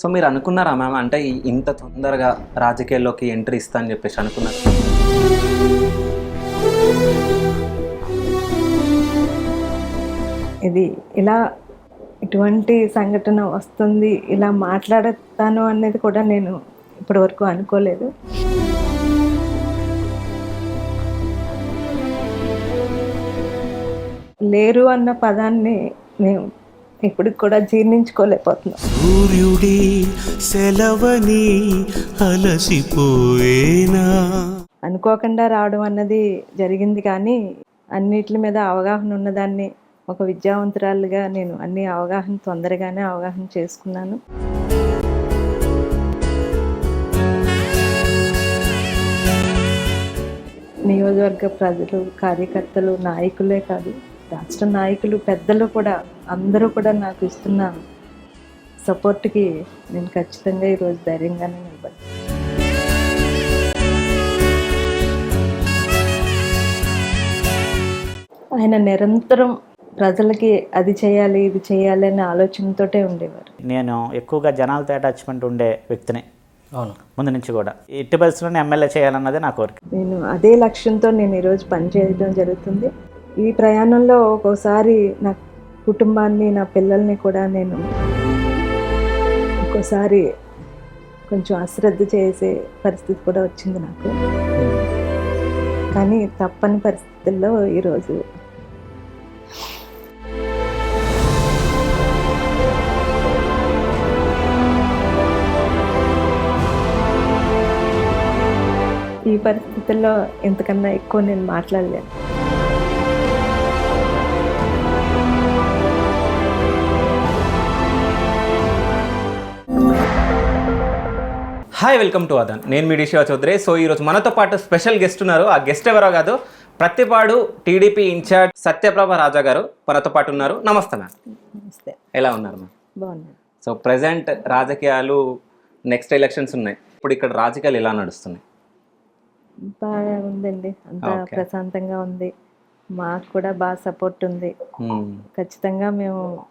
So మీరు అనుకున్నారా ma'am? అంటే ఇంత తొందరగా రాజకీయాల్లోకి ఎంట్రీ ఇస్తా అని చెప్పేసి అనుకున్నారు. ఇది ఇలా ఇటువంటి సంఘటన వస్తుంది ఇలా మాట్లాడతాను అనేది కూడా నేను ఇప్పటివరకు అనుకోలేదు. లేరు అన్న పదాన్ని మేము ఇప్పటికి కూడా జీర్ణించుకోలేకపోతున్నాం. సూర్యుడి సెలవని అలసిపోయేనా? అనుకోకుండా రావడం అన్నది జరిగింది కానీ అన్నిటి మీద అవగాహన ఉన్నదాన్ని ఒక విద్యావంతురాలుగా నేను అన్ని అవగాహన తొందరగానే అవగాహన చేసుకున్నాను. నియోజకవర్గ ప్రజలు కార్యకర్తలు నాయకులే కాదు రాష్ట్ర నాయకులు పెద్దలు కూడా అందరూ కూడా నాకు ఇస్తున్న సపోర్ట్కి నేను ఖచ్చితంగా ఈరోజు ధైర్యంగానే నిలబడి ఆయన నిరంతరం ప్రజలకి అది చేయాలి ఇది చేయాలి అనే ఆలోచనతోటే ఉండేవారు. నేను ఎక్కువగా జనాలతో అటాచ్మెంట్ ఉండే వ్యక్తిని. అవును. ముందు నుంచి కూడా. ఎట్టి పరిస్థితుల్లో ఎమ్మెల్యే చేయాలన్నదే నా కోరిక. నేను అదే లక్ష్యంతో నేను ఈరోజు పనిచేయడం జరుగుతుంది. ఈ ప్రయాణంలో ఒక్కోసారి నా కుటుంబాన్ని నా పిల్లల్ని కూడా నేను ఒక్కోసారి కొంచెం అశ్రద్ధ చేసే పరిస్థితి కూడా వచ్చింది నాకు. కానీ తప్పని పరిస్థితుల్లో ఈరోజు ఈ పరిస్థితుల్లో ఎంతకన్నా ఎక్కువ నేను మాట్లాడలేను. హాయ్ వెల్కమ్ టు అదన్ నేను మీ డిషివా చౌదరి. సో ఈరోజు మనతో పాటు స్పెషల్ గెస్ట్ ఉన్నారు. ఆ గెస్ట్ ఎవరో కాదు Prathipadu TDP in charge Satyaprabha Raja garu మనతో పాటు ఉన్నారు. నమస్తే మ్యామ్. నమస్తే. ఎలా ఉన్నారు మ్యామ్? బాగున్నాను. సో ప్రజెంట్ రాజకీయాలు నెక్స్ట్ ఎలక్షన్స్ ఉన్నాయి. ఇప్పుడు ఇక్కడ రాజకీయాలు ఎలా నడుస్తున్నాయి? బాగా ఉందండి. అంతా. ప్రశాంతంగా ఉంది. మాకు కూడా బాగా సపోర్ట్ ఉంది. Hmm. ఖచ్చితంగా మేము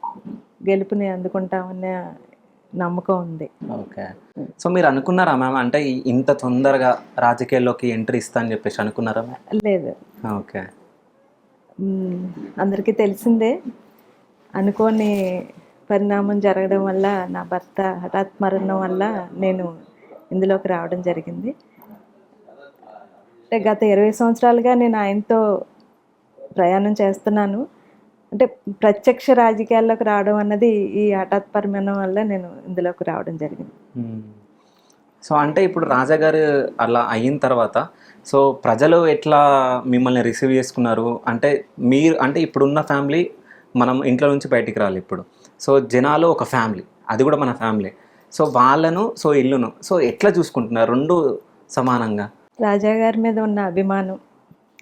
గెలుపుని అందుకుంటామనే నమ్మకం ఉంది. ఓకే. సో మీరు అనుకున్నారా మ్యామ్? అంటే ఇంత తొందరగా రాజకీయాల్లోకి ఎంట్రీ ఇస్తా అని చెప్పేసి అనుకున్నారా లేదు. ఓకే. అందరికీ తెలిసిందే. అనుకోని పరిణామం జరగడం వల్ల నా భర్త హఠాత్ మరణం వల్ల నేను ఇందులోకి రావడం జరిగింది. గత ఇరవై సంవత్సరాలుగా నేను ఆయనతో ప్రయాణం చేస్తున్నాను. అంటే ప్రత్యక్ష రాజకీయాల్లోకి రావడం అన్నది ఈ హఠాత్ పరిమాణం వల్ల నేను ఇందులోకి రావడం జరిగింది. సో అంటే ఇప్పుడు రాజా గారు అలా అయిన తర్వాత సో ప్రజలు ఎట్లా మిమ్మల్ని రిసీవ్ చేసుకున్నారు? అంటే మీరు అంటే ఇప్పుడున్న ఫ్యామిలీ మనం ఇంట్లో నుంచి బయటికి రాలి ఇప్పుడు. సో జనాలు ఒక ఫ్యామిలీ అది కూడా మన ఫ్యామిలీ. సో వాళ్ళను సో ఇల్లును సో ఎట్లా చూసుకుంటున్నారు? రెండు సమానంగా? రాజా గారి మీద ఉన్న అభిమానం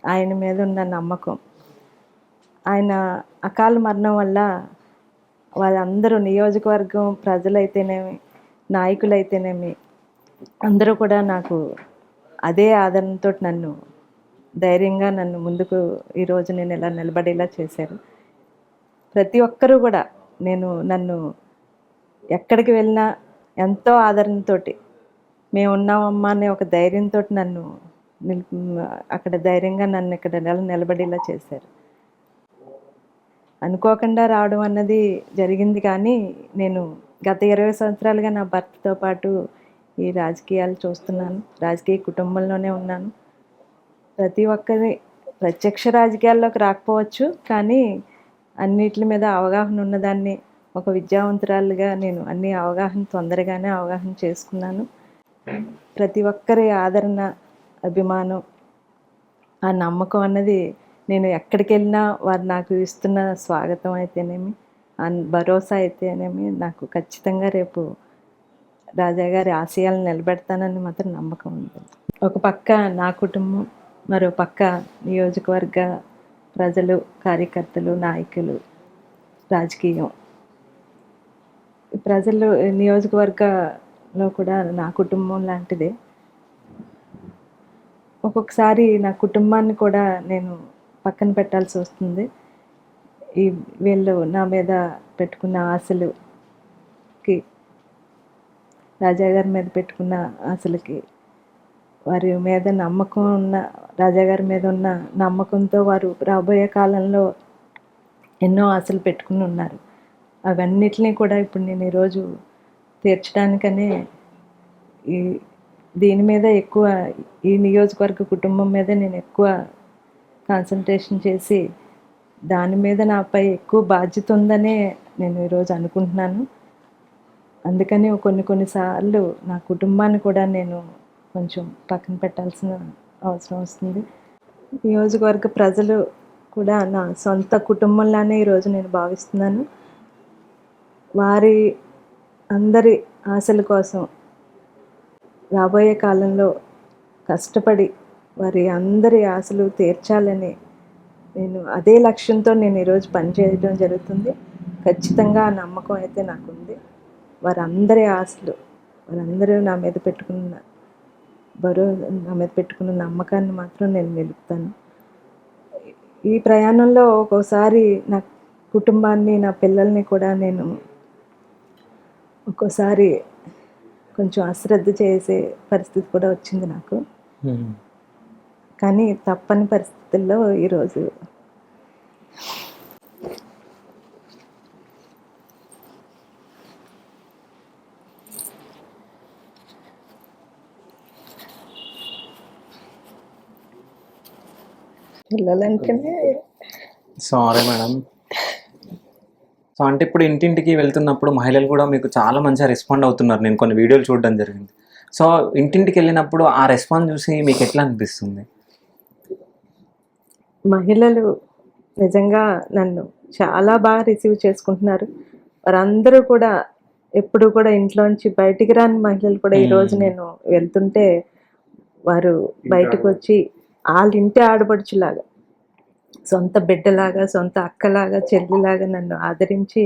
ఆయన మీద ఉన్న నమ్మకం ఆయన అకాల మరణం వల్ల వాళ్ళందరూ నియోజకవర్గం ప్రజలైతేనేమి నాయకులైతేనేమి అందరూ కూడా నాకు అదే ఆదరణతో నన్ను ధైర్యంగా నన్ను ముందుకు ఈరోజు నేను ఇలా నిలబడేలా చేశారు. ప్రతి ఒక్కరూ కూడా నేను నన్ను ఎక్కడికి వెళ్ళినా ఎంతో ఆదరణతోటి మేము ఉన్నామమ్మా అనే ఒక ధైర్యంతో నన్ను అక్కడ ధైర్యంగా నన్ను ఇక్కడ నెల నిలబడేలా చేశారు. అనుకోకుండా రావడం అన్నది జరిగింది కానీ నేను గత ఇరవై సంవత్సరాలుగా నా భర్తతో పాటు ఈ రాజకీయాలు చూస్తున్నాను. రాజకీయ కుటుంబంలోనే ఉన్నాను. ప్రతి ఒక్కరి ప్రత్యక్ష రాజకీయాల్లోకి రాకపోవచ్చు కానీ అన్నిటి మీద అవగాహన ఉన్నదాన్ని ఒక విద్యావంతురాలుగా నేను అన్ని అవగాహన తొందరగానే అవగాహన చేసుకున్నాను. ప్రతి ఒక్కరి ఆదరణ అభిమానం ఆ నమ్మకం అన్నది నేను ఎక్కడికి వెళ్ళినా వారు నాకు ఇస్తున్న స్వాగతం అయితేనేమి భరోసా అయితేనేమి నాకు ఖచ్చితంగా రేపు రాజా గారి ఆశయాలను నిలబెడతానని మాత్రం నమ్మకం ఉంది. ఒక పక్క నా కుటుంబం మరో పక్క నియోజకవర్గ ప్రజలు కార్యకర్తలు నాయకులు రాజకీయం. ప్రజలు నియోజకవర్గంలో కూడా నా కుటుంబం లాంటిదే. ఒక్కొక్కసారి నా కుటుంబాన్ని కూడా నేను పక్కన పెట్టాల్సి వస్తుంది. ఈ వీళ్ళు నా మీద పెట్టుకున్న ఆశలుకి రాజాగారి మీద పెట్టుకున్న ఆశలకి వారి మీద నమ్మకం ఉన్న రాజాగారి మీద ఉన్న నమ్మకంతో వారు రాబోయే కాలంలో ఎన్నో ఆశలు పెట్టుకుని ఉన్నారు. అవన్నిటిని కూడా ఇప్పుడు నేను ఈరోజు తీర్చడానికనే ఈ దీని మీద ఎక్కువ ఈ నియోజకవర్గ కుటుంబం మీద నేను ఎక్కువ కాన్సన్ట్రేషన్ చేసి దాని మీద నాపై ఎక్కువ బాధ్యత ఉందనే నేను ఈరోజు అనుకుంటున్నాను. అందుకని కొన్ని కొన్నిసార్లు నా కుటుంబాన్ని కూడా నేను కొంచెం పక్కన పెట్టాల్సిన అవసరం వస్తుంది. నియోజకవర్గ ప్రజలు కూడా నా సొంత కుటుంబంలానే ఈరోజు నేను భావిస్తున్నాను. వారి అందరి ఆశల కోసం రాబోయే కాలంలో కష్టపడి వారి అందరి ఆశలు తీర్చాలని నేను అదే లక్ష్యంతో నేను ఈరోజు పనిచేయడం జరుగుతుంది. ఖచ్చితంగా ఆ నమ్మకం అయితే నాకుంది. వారందరి ఆశలు వారందరూ నా మీద పెట్టుకున్న బరువు నా మీద పెట్టుకున్న నమ్మకాన్ని మాత్రం నేను నిలుపుతాను. ఈ ప్రయాణంలో ఒక్కోసారి నా కుటుంబాన్ని నా పిల్లల్ని కూడా నేను ఒక్కోసారి కొంచెం అశ్రద్ధ చేసే పరిస్థితి కూడా వచ్చింది నాకు. కానీ తప్పని పరిస్థితుల్లో ఈరోజు పిల్లలంటేనే సారీ మేడం సో అంటే ఇప్పుడు ఇంటింటికి వెళ్తున్నప్పుడు మహిళలు కూడా మీకు చాలా మంచిగా రెస్పాండ్ అవుతున్నారు. నేను కొన్ని వీడియోలు చూడడం జరిగింది. సో ఇంటింటికి వెళ్ళినప్పుడు ఆ రెస్పాన్స్ చూసి మీకు ఎట్లా అనిపిస్తుంది? మహిళలు నిజంగా నన్ను చాలా బాగా రిసీవ్ చేసుకుంటున్నారు. వారందరూ కూడా ఎప్పుడు కూడా ఇంట్లోంచి బయటికి రాని మహిళలు కూడా ఈరోజు నేను వెళ్తుంటే వారు బయటకు వచ్చి వాళ్ళ ఇంటి ఆడపడుచులాగా సొంత బిడ్డలాగా సొంత అక్కలాగా చెల్లిలాగా నన్ను ఆదరించి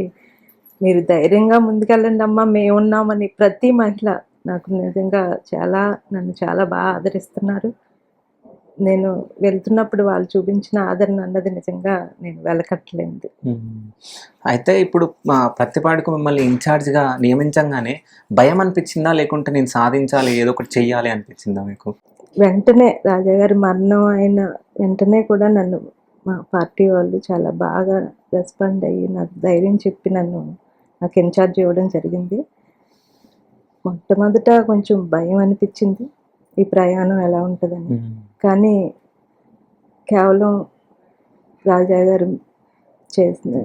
మీరు ధైర్యంగా ముందుకెళ్ళండి అమ్మా మేమున్నామని ప్రతి మహిళ నాకు నిజంగా చాలా నన్ను చాలా బాగా ఆదరిస్తున్నారు. నేను వెళ్తున్నప్పుడు వాళ్ళు చూపించిన ఆదరణ అన్నది నిజంగా నేను వెలకట్టలేనిది. అయితే ఇప్పుడు మా ప్రతిపాడుకు మిమ్మల్ని ఇన్ఛార్జ్గా నియమించంగానే భయం అనిపించిందా? లేకుంటే నేను సాధించాలి ఏదో ఒకటి చెయ్యాలి అనిపించిందా మీకు? వెంటనే రాజాగారి మరణం అయిన వెంటనే కూడా నన్ను మా పార్టీ వాళ్ళు చాలా బాగా రెస్పాండ్ అయ్యి నాకు ధైర్యం చెప్పి నన్ను నాకు ఇన్ఛార్జ్ ఇవ్వడం జరిగింది. మొట్టమొదట కొంచెం భయం అనిపించింది. ఈ ప్రయాణం ఎలా ఉంటుందని. కానీ కేవలం రాజా గారు చేసిన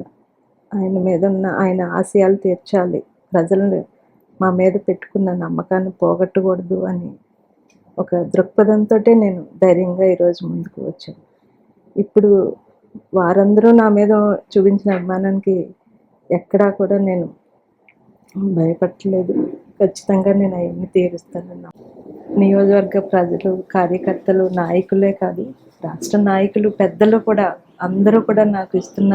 ఆయన మీద ఉన్న ఆయన ఆశయాలు తీర్చాలి. ప్రజలను మా మీద పెట్టుకున్న నమ్మకాన్ని పోగొట్టకూడదు అని ఒక దృక్పథంతో నేను ధైర్యంగా ఈరోజు ముందుకు వచ్చాను. ఇప్పుడు వారందరూ నా మీద చూపించిన అభిమానానికి ఎక్కడా కూడా నేను భయపడలేదు ఖచ్చితంగా నేను అవన్నీ తీరుస్తానన్నా నియోజకవర్గ ప్రజలు కార్యకర్తలు నాయకులే కాదు రాష్ట్ర నాయకులు పెద్దలు కూడా అందరూ కూడా నాకు ఇస్తున్న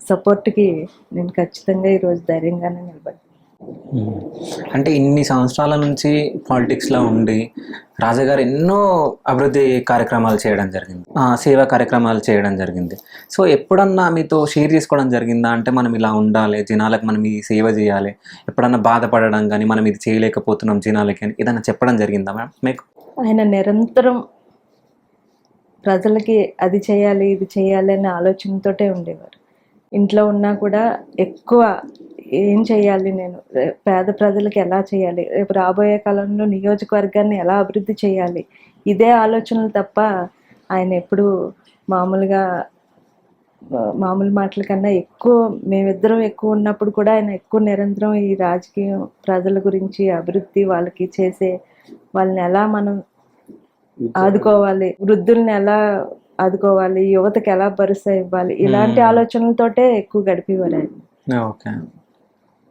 సపోర్ట్కి నేను ఖచ్చితంగా ఈరోజు ధైర్యంగానే నిలబడ్డాను. అంటే ఇన్ని సంవత్సరాల నుంచి పాలిటిక్స్లో ఉండి రాజాగారు ఎన్నో అభివృద్ధి కార్యక్రమాలు చేయడం జరిగింది. ఆ, సేవా కార్యక్రమాలు చేయడం జరిగింది. సో ఎప్పుడన్నా మీతో షేర్ చేసుకోవడం జరిగిందా? అంటే మనం ఇలా ఉండాలి జనాలకు మనం ఈ సేవ చేయాలి ఎప్పుడన్నా బాధపడడం కానీ మనం ఇది చేయలేకపోతున్నాం జనాలకి అని ఏదైనా చెప్పడం జరిగిందా మ్యామ్ మీకు? ఆయన నిరంతరం ప్రజలకి అది చేయాలి ఇది చేయాలి అనే ఆలోచనతోటే ఉండేవారు. ఇంట్లో ఉన్నా కూడా ఎక్కువ ఏం చేయాలి నేను? పేద ప్రజలకి ఎలా చేయాలి? రేపు రాబోయే కాలంలో నియోజకవర్గాన్ని ఎలా అభివృద్ధి చేయాలి? ఇదే ఆలోచనలు తప్ప ఆయన ఎప్పుడు మామూలుగా మామూలు మాటల కన్నా ఎక్కువ మేమిద్దరం ఎక్కువ ఉన్నప్పుడు కూడా ఆయన ఎక్కువ నిరంతరం ఈ రాజకీయం ప్రజల గురించి అభివృద్ధి వాళ్ళకి చేసే వాళ్ళని ఎలా మనం ఆదుకోవాలి? వృద్ధుల్ని ఎలా ఆదుకోవాలి? యువతకి ఎలా భరోసా ఇవ్వాలి? ఇలాంటి ఆలోచనలతోటే ఎక్కువ గడిపేవారు ఆయన. ఓకే.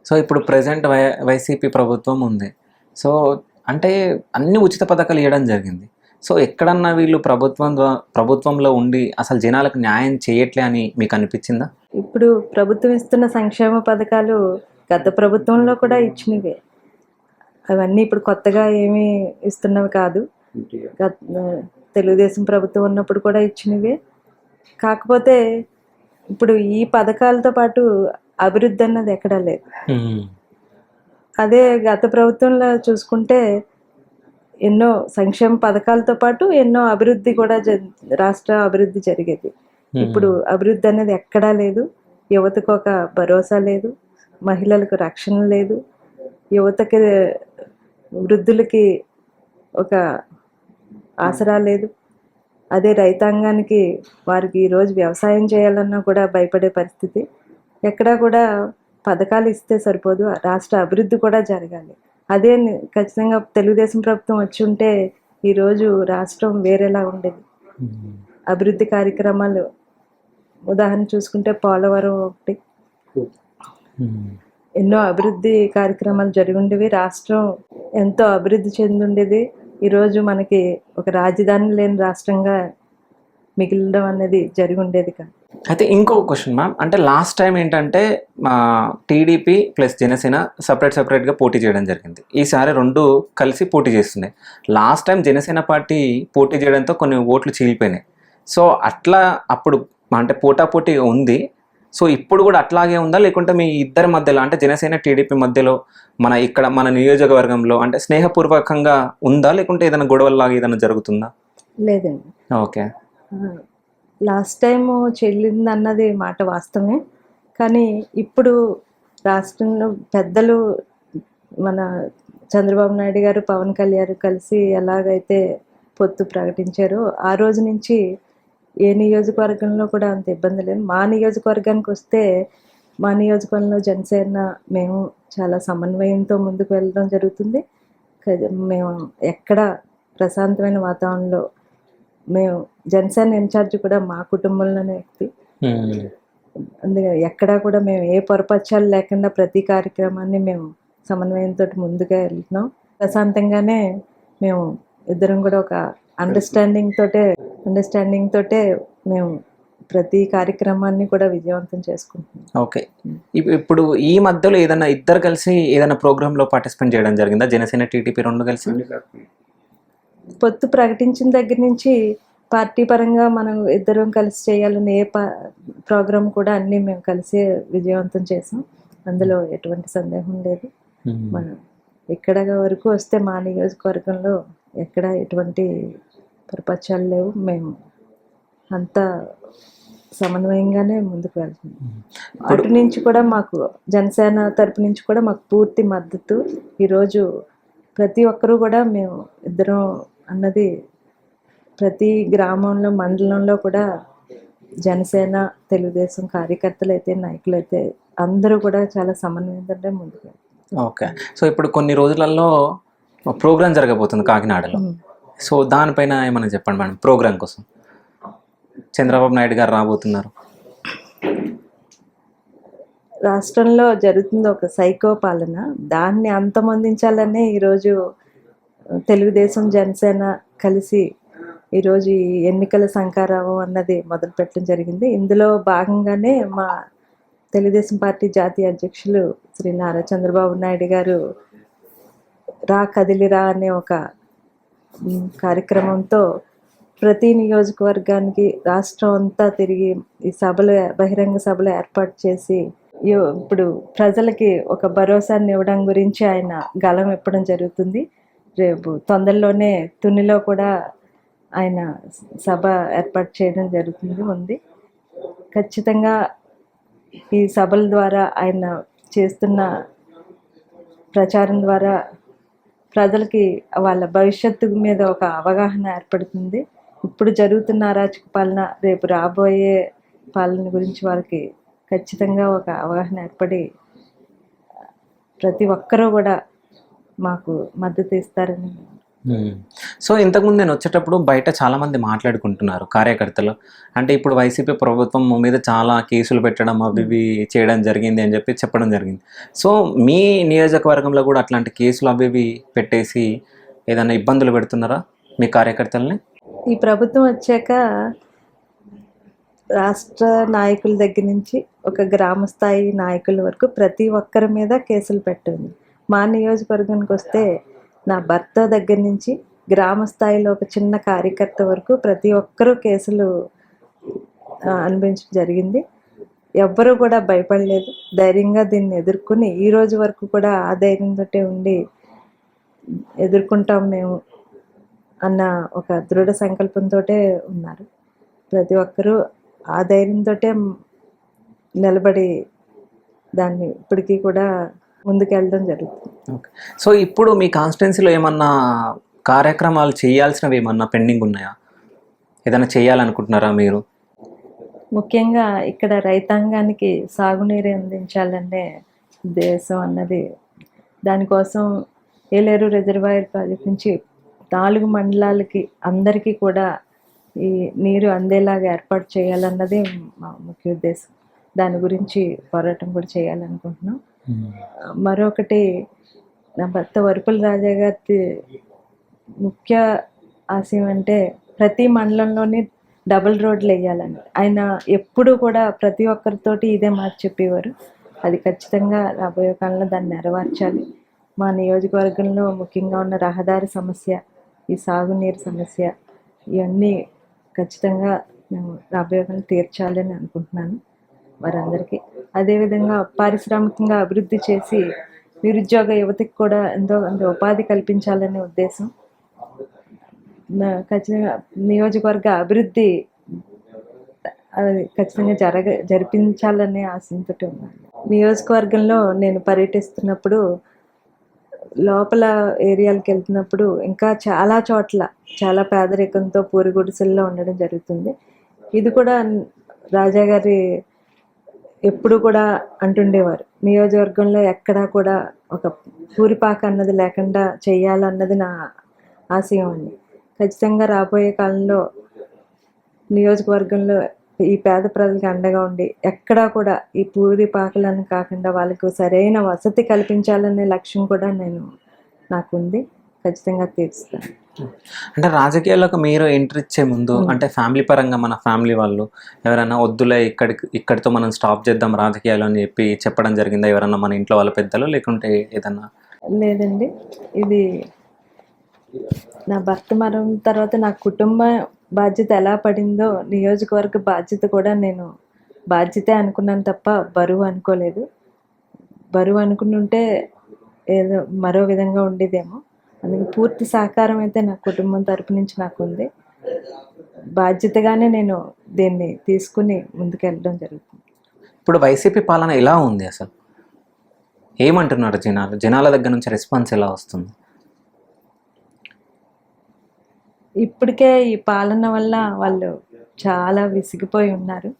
సో ఇప్పుడు ప్రజెంట్ వై వైసీపీ ప్రభుత్వం ఉంది. సో అంటే అన్ని ఉచిత పథకాలు ఇవ్వడం జరిగింది. సో ఎక్కడన్నా వీళ్ళు ప్రభుత్వం ప్రభుత్వంలో ఉండి అసలు జనాలకు న్యాయం చేయట్లే అని మీకు అనిపించిందా? ఇప్పుడు ప్రభుత్వం ఇస్తున్న సంక్షేమ పథకాలు గత ప్రభుత్వంలో కూడా ఇచ్చినవే. అవన్నీ ఇప్పుడు కొత్తగా ఏమీ ఇస్తున్నవి కాదు. గత తెలుగుదేశం ప్రభుత్వం ఉన్నప్పుడు కూడా ఇచ్చినవే. కాకపోతే ఇప్పుడు ఈ పథకాలతో పాటు అభివృద్ధి అన్నది ఎక్కడా లేదు. అదే గత ప్రభుత్వంలో చూసుకుంటే ఎన్నో సంక్షేమ పథకాలతో పాటు ఎన్నో అభివృద్ధి కూడా జ రాష్ట్ర అభివృద్ధి జరిగేది. ఇప్పుడు అభివృద్ధి అనేది ఎక్కడా లేదు. యువతకు ఒక భరోసా లేదు. మహిళలకు రక్షణ లేదు. యువతకి వృద్ధులకి ఒక ఆసరా లేదు. అదే రైతాంగానికి వారికి ఈరోజు వ్యవసాయం చేయాలన్నా కూడా భయపడే పరిస్థితి. ఎక్కడా కూడా పథకాలు ఇస్తే సరిపోదు. రాష్ట్ర అభివృద్ధి కూడా జరగాలి. అదే ఖచ్చితంగా తెలుగుదేశం ప్రభుత్వం వచ్చి ఉంటే ఈరోజు రాష్ట్రం వేరేలా ఉండేది. అభివృద్ధి కార్యక్రమాలు ఉదాహరణ చూసుకుంటే పోలవరం ఒకటి. ఎన్నో అభివృద్ధి కార్యక్రమాలు జరిగి ఉండేవి. రాష్ట్రం ఎంతో అభివృద్ధి చెంది ఉండేది ఈరోజు మనకి ఒక రాజధాని లేని రాష్ట్రంగా మిగిలడం అనేది జరిగి ఉండేది కాదు. అయితే ఇంకో క్వశ్చన్ మ్యామ్ అంటే లాస్ట్ టైం ఏంటంటే మా టీడీపీ ప్లస్ జనసేన సపరేట్ సపరేట్గా పోటీ చేయడం జరిగింది. ఈసారి రెండు కలిసి పోటీ చేస్తున్నాయి. లాస్ట్ టైం జనసేన పార్టీ పోటీ చేయడంతో కొన్ని ఓట్లు చీలిపోయినాయి. సో అట్లా అప్పుడు అంటే పోటాపోటీ ఉంది. సో ఇప్పుడు కూడా అట్లాగే ఉందా? లేకుంటే మీ ఇద్దరి మధ్యలో అంటే జనసేన టీడీపీ మధ్యలో మన ఇక్కడ మన నియోజకవర్గంలో అంటే స్నేహపూర్వకంగా ఉందా? లేకుంటే ఏదైనా గొడవల్లాగా ఏదైనా జరుగుతుందా? లేదండి. ఓకే లాస్ట్ టైం చెల్లిందన్నది మాట వాస్తవమే. కానీ ఇప్పుడు రాష్ట్రంలో పెద్దలు మన చంద్రబాబు నాయుడు గారు పవన్ కళ్యాణ్ కలిసి ఎలాగైతే పొత్తు ప్రకటించారో ఆ రోజు నుంచి ఏ నియోజకవర్గంలో కూడా అంత ఇబ్బంది లేదు. మా నియోజకవర్గానికి వస్తే మా నియోజకవర్గంలో జనసేన మేము చాలా సమన్వయంతో ముందుకు వెళ్ళడం జరుగుతుంది. మేము ఎక్కడ ప్రశాంతమైన వాతావరణంలో మేము జనసేన ఇన్ఛార్జ్ కూడా మా కుటుంబంలోనే వ్యక్తి. అందుకే ఎక్కడా కూడా మేము ఏ పొరపచ్చాలు లేకుండా ప్రతి కార్యక్రమాన్ని మేము సమన్వయంతో ముందుగా వెళ్తున్నాం. ప్రశాంతంగానే మేము ఇద్దరం కూడా ఒక అండర్స్టాండింగ్ తోటే అండర్స్టాండింగ్ తోటే మేము ప్రతి కార్యక్రమాన్ని కూడా విజయవంతం చేసుకుంటున్నాం. ఓకే. ఇప్- ఇప్పుడు ఈ మధ్యలో ఏదైనా ఇద్దరు కలిసి ఏదైనా ప్రోగ్రామ్లో పార్టిసిపేట్ చేయడం జరిగిందా? జనసేన టీడీపీ రెండు కలిసి? పొత్తు ప్రకటించిన దగ్గర నుంచి పార్టీ పరంగా మనం ఇద్దరం కలిసి చేయాలని ఏ పా ప్రోగ్రామ్ కూడా అన్నీ మేము కలిసి విజయవంతం చేసాం. అందులో ఎటువంటి సందేహం లేదు. మనం ఇక్కడ వరకు వస్తే మా నియోజకవర్గంలో ఎక్కడ ఎటువంటి పొరపచ్చాలు లేవు. మేము అంతా సమన్వయంగానే ముందుకు వెళ్తున్నాం. అటు నుంచి కూడా మాకు జనసేన తరపు నుంచి కూడా మాకు పూర్తి మద్దతు. ఈరోజు ప్రతి ఒక్కరూ కూడా మేము ఇద్దరం అన్నది ప్రతి గ్రామంలో మండలంలో కూడా జనసేన తెలుగుదేశం కార్యకర్తలు అయితే నాయకులు అయితే అందరూ కూడా చాలా సమన్వయంతో ముందుకు. ఓకే. సో ఇప్పుడు కొన్ని రోజులలో ప్రోగ్రామ్ జరగబోతుంది కాకినాడలో. సో దానిపైన ఏమైనా చెప్పండి మేడం ప్రోగ్రామ్ కోసం. చంద్రబాబు నాయుడు గారు రాబోతున్నారు. రాష్ట్రంలో జరుగుతుంది ఒక సైకో పాలన. దాన్ని అంతమొందించాలనే ఈరోజు తెలుగుదేశం జనసేన కలిసి ఈరోజు ఈ ఎన్నికల సంకారం అన్నది మొదలుపెట్టడం జరిగింది. ఇందులో భాగంగానే మా తెలుగుదేశం పార్టీ జాతీయ అధ్యక్షులు శ్రీ నారా చంద్రబాబు నాయుడు గారు రా కదిలిరా అనే ఒక కార్యక్రమంతో ప్రతి నియోజకవర్గానికి రాష్ట్రం అంతా తిరిగి ఈ సభలు బహిరంగ సభలు ఏర్పాటు చేసి ఇప్పుడు ప్రజలకి ఒక భరోసాని ఇవ్వడం గురించి ఆయన గలం ఇప్పడం జరుగుతుంది. రేపు తొందరలోనే తునిలో కూడా ఆయన సభ ఏర్పాటు చేయడం జరుగుతుంది ఉంది. ఖచ్చితంగా ఈ సభల ద్వారా ఆయన చేస్తున్న ప్రచారం ద్వారా ప్రజలకి వాళ్ళ భవిష్యత్తు మీద ఒక అవగాహన ఏర్పడుతుంది. ఇప్పుడు జరుగుతున్న అరాచక పాలన రేపు రాబోయే పాలన గురించి వాళ్ళకి ఖచ్చితంగా ఒక అవగాహన ఏర్పడి ప్రతి ఒక్కరూ కూడా మాకు మద్దతు ఇస్తారని సో ఇంతకుముందు నేను వచ్చేటప్పుడు బయట చాలా మంది మాట్లాడుకుంటున్నారు కార్యకర్తలు. అంటే ఇప్పుడు వైసీపీ ప్రభుత్వం మీద చాలా కేసులు పెట్టడం అవి ఇవి చేయడం జరిగింది అని చెప్పి చెప్పడం జరిగింది. సో మీ నియోజకవర్గంలో కూడా అట్లాంటి కేసులు అవి ఇవి పెట్టేసి ఏదైనా ఇబ్బందులు పెడుతున్నారా మీ కార్యకర్తల్ని? ఈ ప్రభుత్వం వచ్చాక రాష్ట్ర నాయకుల దగ్గర నుంచి ఒక గ్రామ స్థాయి నాయకుల వరకు ప్రతి ఒక్కరి మీద కేసులు పెట్టింది మా నియోజకవర్గానికి వస్తే నా భర్త దగ్గర నుంచి గ్రామ స్థాయిలో ఒక చిన్న కార్యకర్త వరకు ప్రతి ఒక్కరూ కేసులు అనిపించడం అనుభవించడం జరిగింది. ఎవ్వరూ కూడా భయపడలేదు. ధైర్యంగా దీన్ని ఎదుర్కొని ఈ రోజు వరకు కూడా ఆ ధైర్యంతో ఉండి ఎదుర్కొంటాం మేము అన్న ఒక దృఢ సంకల్పంతో ఉన్నారు. ప్రతి ఒక్కరూ ఆ ధైర్యంతో నిలబడి దాన్ని ఇప్పటికీ కూడా ముందుకెళ్ళడం జరుగుతుంది. ఓకే. సో ఇప్పుడు మీ కాన్స్టిట్యున్సీలో ఏమన్నా కార్యక్రమాలు చేయాల్సినవి ఏమన్నా పెండింగ్ ఉన్నాయా? ఏదైనా చేయాలనుకుంటున్నారా మీరు? ముఖ్యంగా ఇక్కడ రైతాంగానికి సాగునీరు అందించాలనే ఉద్దేశం అన్నది దానికోసం ఏలేరు రిజర్వాయర్ ప్రాజెక్ట్ నుంచి నాలుగు మండలాలకి అందరికీ కూడా ఈ నీరు అందేలాగా ఏర్పాటు చేయాలన్నదే మా ముఖ్య ఉద్దేశం. దాని గురించి పోరాటం కూడా చేయాలనుకుంటున్నాం. మరొకటి నా భర్త వరుపుల రాజా గారి ముఖ్య ఆశయం అంటే ప్రతి మండలంలోని డబుల్ రోడ్లు వేయాలని ఆయన ఎప్పుడు కూడా ప్రతి ఒక్కరితోటి ఇదే మాట చెప్పేవారు. అది ఖచ్చితంగా రాబోయే కాలంలో దాన్ని నెరవేర్చాలి. మా నియోజకవర్గంలో ముఖ్యంగా ఉన్న రహదారి సమస్య ఈ సాగునీరు సమస్య ఇవన్నీ ఖచ్చితంగా మేము రాబోయే కాలం తీర్చాలని అనుకుంటున్నాను. వారందరికీ. అదేవిధంగా పారిశ్రామికంగా అభివృద్ధి చేసి నిరుద్యోగ యువతకి కూడా ఎంతో కొంత ఉపాధి కల్పించాలనే ఉద్దేశం. నా- ఖచ్చితంగా నియోజకవర్గ అభివృద్ధి అది ఖచ్చితంగా జరగ జరిపించాలనే ఆశంతో ఉన్నాను నియోజకవర్గంలో నేను పర్యటిస్తున్నప్పుడు లోపల ఏరియాలకు వెళ్తున్నప్పుడు ఇంకా చాలా చోట్ల చాలా పేదరికంతో పూరి గుడిసెల్లో ఉండడం జరుగుతుంది. ఇది కూడా రాజా గారి ఎప్పుడు కూడా అంటుండేవారు. నియోజకవర్గంలో ఎక్కడా కూడా ఒక పూరిపాక అన్నది లేకుండా చేయాలన్నది నా ఆశయం అండి. ఖచ్చితంగా రాబోయే కాలంలో నియోజకవర్గంలో ఈ పేద ప్రజలకు అండగా ఉండి ఎక్కడా కూడా ఈ పూరి పాకలను కాకుండా వాళ్ళకు సరైన వసతి కల్పించాలనే లక్ష్యం కూడా నేను నాకుంది. ఖచ్చితంగా తీరుస్తాను. అంటే రాజకీయాలకు మీరు ఎంట్రీ ఇచ్చే ముందు అంటే ఫ్యామిలీ పరంగా మన ఫ్యామిలీ వాళ్ళు ఎవరైనా వద్దులే ఇక్కడికి ఇక్కడితో మనం స్టాప్ చేద్దాం రాజకీయాలు అని చెప్పి చెప్పడం జరిగిందా? ఎవరన్నా మన ఇంట్లో వాళ్ళ పెద్దలు లేకుంటే ఏదన్నా? లేదండి. ఇది నా భర్త మరణం తర్వాత నా కుటుంబ బాధ్యత ఎలా పడిందో నియోజకవర్గ బాధ్యత కూడా నేను బాధ్యతే అనుకున్నాను తప్ప బరువు అనుకోలేదు. బరువు అనుకుని ఏదో మరో విధంగా ఉండేదేమో. అందుకే పూర్తి సహకారం అయితే నా కుటుంబం తరపు నుంచి నాకు ఉంది బాధ్యతగానే నేను దీన్ని తీసుకుని ముందుకెళ్ళడం జరుగుతుంది. ఇప్పుడు వైసీపీ పాలన ఎలా ఉంది అసలు? ఏమంటున్నారు జనాలు? జనాల దగ్గర నుంచి రెస్పాన్స్ ఎలా వస్తుంది? ఇప్పటికే ఈ పాలన వల్ల వాళ్ళు చాలా విసిగిపోయి ఉన్నారు.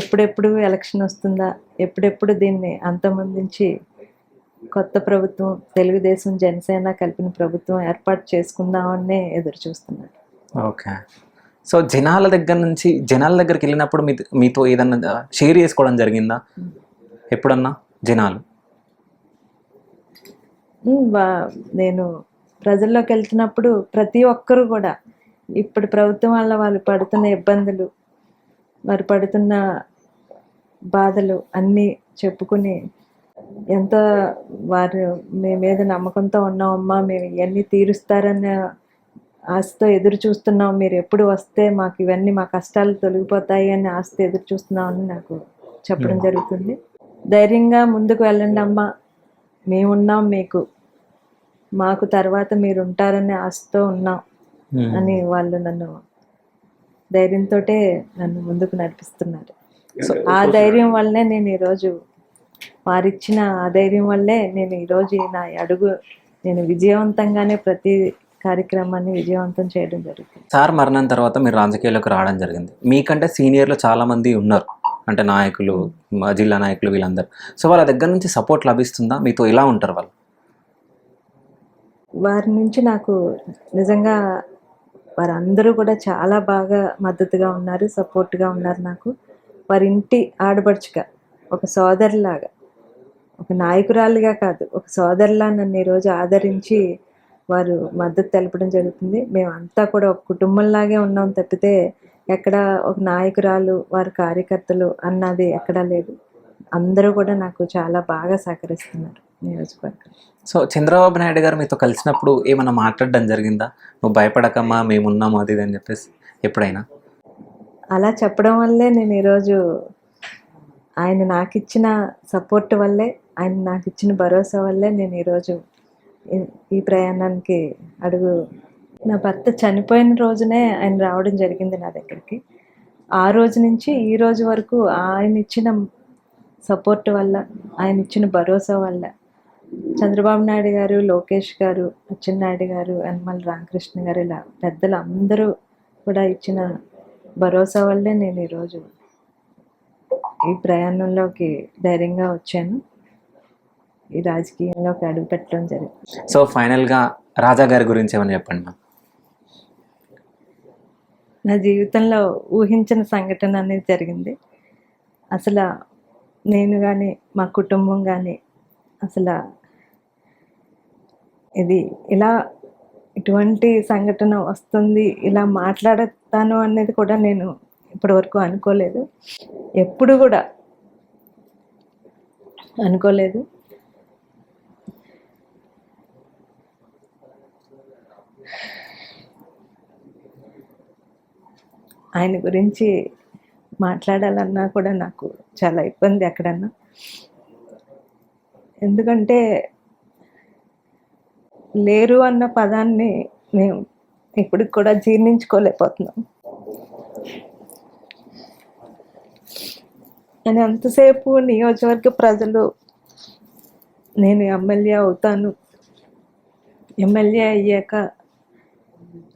ఎప్పుడెప్పుడు ఎలక్షన్ వస్తుందా? ఎప్పుడెప్పుడు దీన్ని అంతమొందించి కొత్త ప్రభుత్వం తెలుగుదేశం జనసేన కలిపిన ప్రభుత్వం ఏర్పాటు చేసుకుందామనే ఎదురు చూస్తున్నారు ఓకే. సో జనాల దగ్గర నుంచి జనాల దగ్గరికి వెళ్ళినప్పుడు మీ మీతో ఏదన్నా షేర్ చేసుకోవడం జరిగిందా? ఎప్పుడన్నా? జనాలు? నేను ప్రజల్లోకి వెళ్తున్నప్పుడు ప్రతి ఒక్కరు కూడా ఇప్పుడు ప్రభుత్వం వల్ల వాళ్ళు పడుతున్న ఇబ్బందులు వారు పడుతున్న బాధలు అన్నీ చెప్పుకుని ఎంత వారు మీ మీద నమ్మకంతో ఉన్నామమ్మా మేము ఇవన్నీ తీరుస్తారన్న ఆశతో ఎదురు చూస్తున్నాం. మీరు ఎప్పుడు వస్తే మాకు ఇవన్నీ మా కష్టాలు తొలగిపోతాయి అని ఆశతో ఎదురు చూస్తున్నామని నాకు చెప్పడం జరుగుతుంది. ధైర్యంగా ముందుకు వెళ్ళండి అమ్మా. మేమున్నాం మీకు. మాకు తర్వాత మీరు ఉంటారనే ఆశతో ఉన్నాం అని వాళ్ళు నన్ను ధైర్యంతో నన్ను ముందుకు నడిపిస్తున్నారు. సో ఆ ధైర్యం వల్లనే నేను ఈరోజు వారిచ్చిన ఆ ధైర్యం వల్లే నేను ఈరోజు నా అడుగు నేను విజయవంతంగానే ప్రతి కార్యక్రమాన్ని విజయవంతం చేయడం జరుగుతుంది. సార్ మరణం తర్వాత మీరు రాజకీయాల్లోకి రావడం జరిగింది. మీకంటే సీనియర్లు చాలా మంది ఉన్నారు. అంటే నాయకులు మా జిల్లా నాయకులు వీళ్ళందరూ. సో వాళ్ళ దగ్గర నుంచి సపోర్ట్ లభిస్తుందా? మీతో ఎలా ఉంటారు వాళ్ళు? వారి నుంచి నాకు నిజంగా వారందరూ కూడా చాలా బాగా మద్దతుగా ఉన్నారు సపోర్ట్గా ఉన్నారు నాకు. వారి ఇంటి ఆడపడుచుగా ఒక సోదరిలాగా ఒక నాయకురాలిగా కాదు ఒక సోదరిలా నన్ను ఈరోజు ఆదరించి వారు మద్దతు తెలపడం జరుగుతుంది. మేమంతా కూడా ఒక కుటుంబంలాగే ఉన్నాం తప్పితే ఎక్కడ ఒక నాయకురాలు వారి కార్యకర్తలు అన్నది ఎక్కడా లేదు. అందరూ కూడా నాకు చాలా బాగా సహకరిస్తున్నారు నియోజకవర్గం సో చంద్రబాబు నాయుడు గారు మీతో కలిసినప్పుడు ఏమైనా మాట్లాడడం జరిగిందా? నువ్వు భయపడకమ్మా మేమున్నాము అది అని చెప్పేసి ఎప్పుడైనా? అలా చెప్పడం వల్లే నేను ఈరోజు ఆయన నాకు ఇచ్చిన సపోర్ట్ వల్లే ఆయన నాకు ఇచ్చిన భరోసా వల్లే నేను ఈరోజు ఈ- ప్రయాణానికి అడుగు. నా భర్త చనిపోయిన రోజునే ఆయన రావడం జరిగింది నా దగ్గరికి. ఆ రోజు నుంచి ఈ రోజు వరకు ఆయన ఇచ్చిన సపోర్ట్ వల్ల ఆయన ఇచ్చిన భరోసా వల్ల చంద్రబాబు నాయుడు గారు లోకేష్ గారు అచ్చెన్నాయుడు గారు యనమల రామకృష్ణ గారు ఇలా పెద్దలు అందరూ కూడా ఇచ్చిన భరోసా వల్లే నేను ఈరోజు ఈ ప్రయాణంలోకి ధైర్యంగా వచ్చాను. ఈ రాజకీయంలోకి అడుగు పెట్టడం జరిగింది. సో ఫైనల్గా రాజా గారి గురించి ఏమైనా చెప్పండి మ్యామ్. నా జీవితంలో ఊహించిన సంఘటన అనేది జరిగింది. అసలు నేను కానీ మా కుటుంబం కానీ అసలు ఇది ఇలా ఇటువంటి సంఘటన వస్తుంది ఇలా మాట్లాడతాను అనేది కూడా నేను ఇప్పటివరకు అనుకోలేదు. ఎప్పుడు కూడా అనుకోలేదు. ఆయన గురించి మాట్లాడాలన్నా కూడా నాకు చాలా ఇబ్బంది ఎక్కడన్నా ఎందుకంటే లేరు అన్న పదాన్ని మేము ఇప్పటికి కూడా జీర్ణించుకోలేకపోతున్నాం. అని అంతసేపు నియోజకవర్గ ప్రజలు నేను ఎమ్మెల్యే అవుతాను. ఎమ్మెల్యే అయ్యాక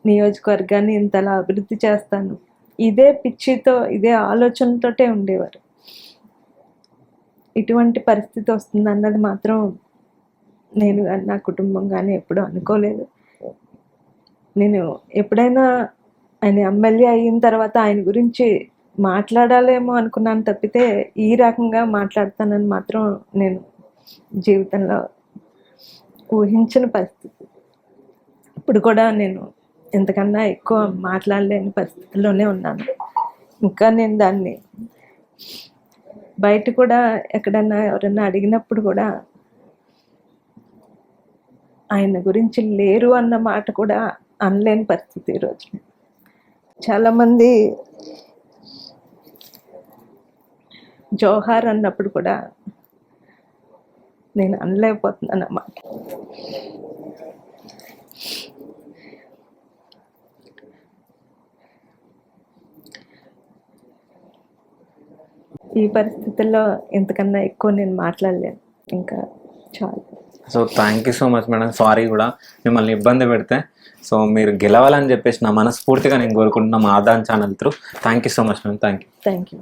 నియోజకవర్గాన్ని ఇంతలా అభివృద్ధి చేస్తాను. ఇదే పిచ్చితో ఇదే ఆలోచనతోటే ఉండేవారు. ఇటువంటి పరిస్థితి వస్తుంది అన్నది మాత్రం నేను కానీ నా కుటుంబం కానీ ఎప్పుడూ అనుకోలేదు. నేను ఎప్పుడైనా ఆయన ఎమ్మెల్యే అయిన తర్వాత ఆయన గురించి మాట్లాడాలేమో అనుకున్నాను తప్పితే ఈ రకంగా మాట్లాడతానని మాత్రం నేను జీవితంలో ఊహించిన పరిస్థితి. ఇప్పుడు కూడా నేను ఎంతకన్నా ఎక్కువ మాట్లాడలేని పరిస్థితిలోనే ఉన్నాను. ఇంకా నేను దాన్ని బయట కూడా ఎక్కడన్నా ఎవరైనా అడిగినప్పుడు కూడా ఆయన గురించి లేరు అన్న మాట కూడా అనలేని పరిస్థితి ఈరోజు చాలామంది జోహార్ అన్నప్పుడు కూడా నేను అనలేకపోతున్నాను అన్నమాట ఈ పరిస్థితుల్లో ఇంతకన్నా ఎక్కువ నేను మాట్లాడలేను. ఇంకా చాలు. So thank you so much madam sorry కూడా మిమ్మల్ని ఇబ్బంది పెడితే. సో మీరు గెలవాలని చెప్పేసి నా మనస్ఫూర్తిగా నేను కోరుకుంటున్నా మా Aadan channel through thank you so much madam thank you thank you